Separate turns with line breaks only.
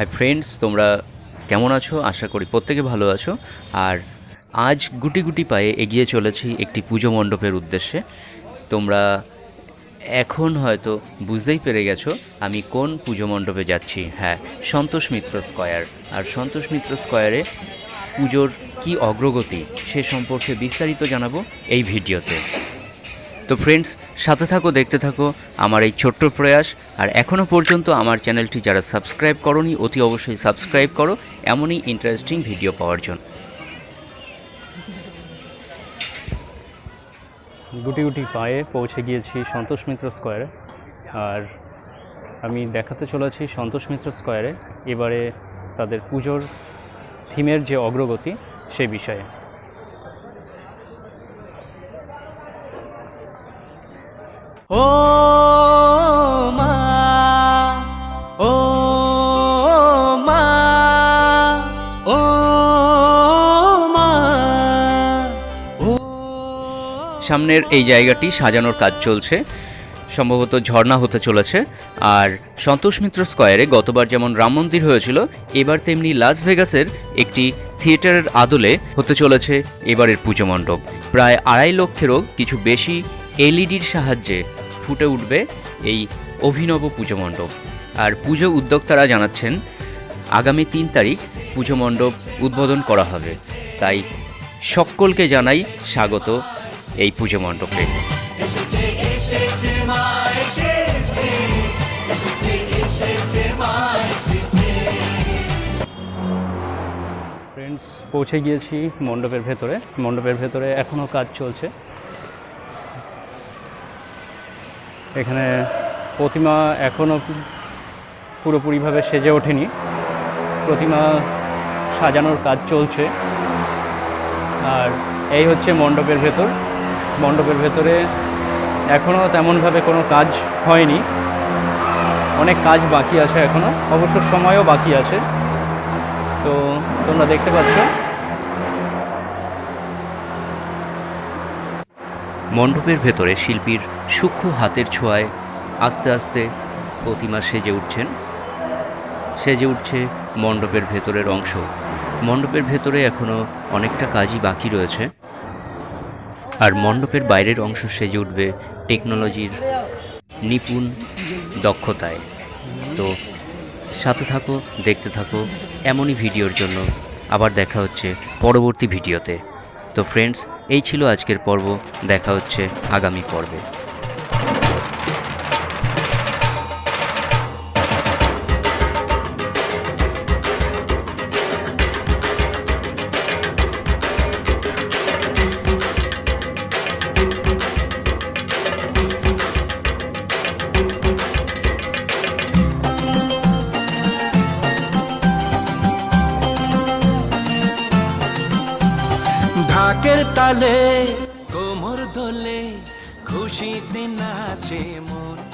Hi friends তোমরা কেমন আছো? আশা করি প্রত্যেকে ভালো আছো। আর আজ গুটি গুটি পায়ে এগিয়ে চলেছি একটি পুজো মণ্ডপের উদ্দেশ্যে। তোমরা এখন হয়তো বুঝতেই পেরে গেছো আমি কোন পুজো মণ্ডপে যাচ্ছি। হ্যাঁ সন্তোষ মিত্র স্কয়ার। আর সন্তোষ মিত্র স্কয়ারে পুজোর কি অগ্রগতি সে সম্পর্কে বিস্তারিত জানাব এই ভিডিওতে। তো ফ্রেন্ডস সাথে থাকো, দেখতে থাকো। আমার এই ছোট্ট প্রয়াস, আর এখনও পর্যন্ত আমার চ্যানেলটি যারা সাবস্ক্রাইব করনি, অতি অবশ্যই সাবস্ক্রাইব করো। এমনই ইন্টারেস্টিং ভিডিও পাওয়ার জন্য।
গুটি গুটি পায়ে পৌঁছে গিয়েছি সন্তোষ মিত্র স্কোয়ারে আর আমি দেখাতে চলেছি সন্তোষ মিত্র স্কোয়ারে এবারে তাদের পুজোর থিমের যে অগ্রগতি, সে বিষয়ে।
ও মা ও মা ও মা, ও
সামনের এই জায়গাটি সাজানোর কাজ চলছে, সম্ভবত ঝর্ণা হতে চলেছে। আর সন্তোষ মিত্র স্কয়ারে গতবার যেমন রাম মন্দির হয়েছিল, এবার তেমনি লাস ভেগাসের একটি থিয়েটারের আদলে হতে চলেছে এবারের পুজো মণ্ডপ। প্রায় আড়াই লক্ষেরও কিছু বেশি এলইডির সাহায্যে ফুটে উঠবে এই অভিনব পুজো মণ্ডপ। আর পুজো উদ্যোক্তারা জানাচ্ছেন আগামী তিন তারিখ পুজো মণ্ডপ উদ্বোধন করা হবে। তাই সকলকে জানাই স্বাগত এই পুজো মণ্ডপে।
ফ্রেন্ডস পৌঁছে গিয়েছি মণ্ডপের ভেতরে। মণ্ডপের ভেতরে এখনও কাজ চলছে। এখানে প্রতিমা এখনও পুরোপুরিভাবে সেজে ওঠেনি। প্রতিমা সাজানোর কাজ চলছে। আর এই হচ্ছে মণ্ডপের ভেতর। মণ্ডপের ভেতরে এখনও তেমনভাবে কোনো কাজ হয়নি। অনেক কাজ বাকি আছে এখনও অবশ্য সময়ও বাকি আছে। তো তোমরা দেখতে পাচ্ছ
মণ্ডপের ভেতরে শিল্পীর সূক্ষ্ম হাতের ছোঁয়ায় আস্তে আস্তে প্রতিমা সেজে উঠছেন। সেজে উঠছে মণ্ডপের ভেতরের অংশ। মণ্ডপের ভেতরে এখনও অনেকটা কাজই বাকি রয়েছে। আর মণ্ডপের বাইরের অংশ সেজে উঠবে টেকনোলজির নিপুণ দক্ষতায়। তো সাথে থাকো, দেখতে থাকো, এমনই ভিডিওর জন্য আবার দেখা হচ্ছে পরবর্তী ভিডিওতে। তো ফ্রেন্ডস এই ছিল আজকের পর্ব। দেখা হচ্ছে আগামী পর্বে।
ঢাকের তালে কোমর দোলে খুশিতে নাচে মন।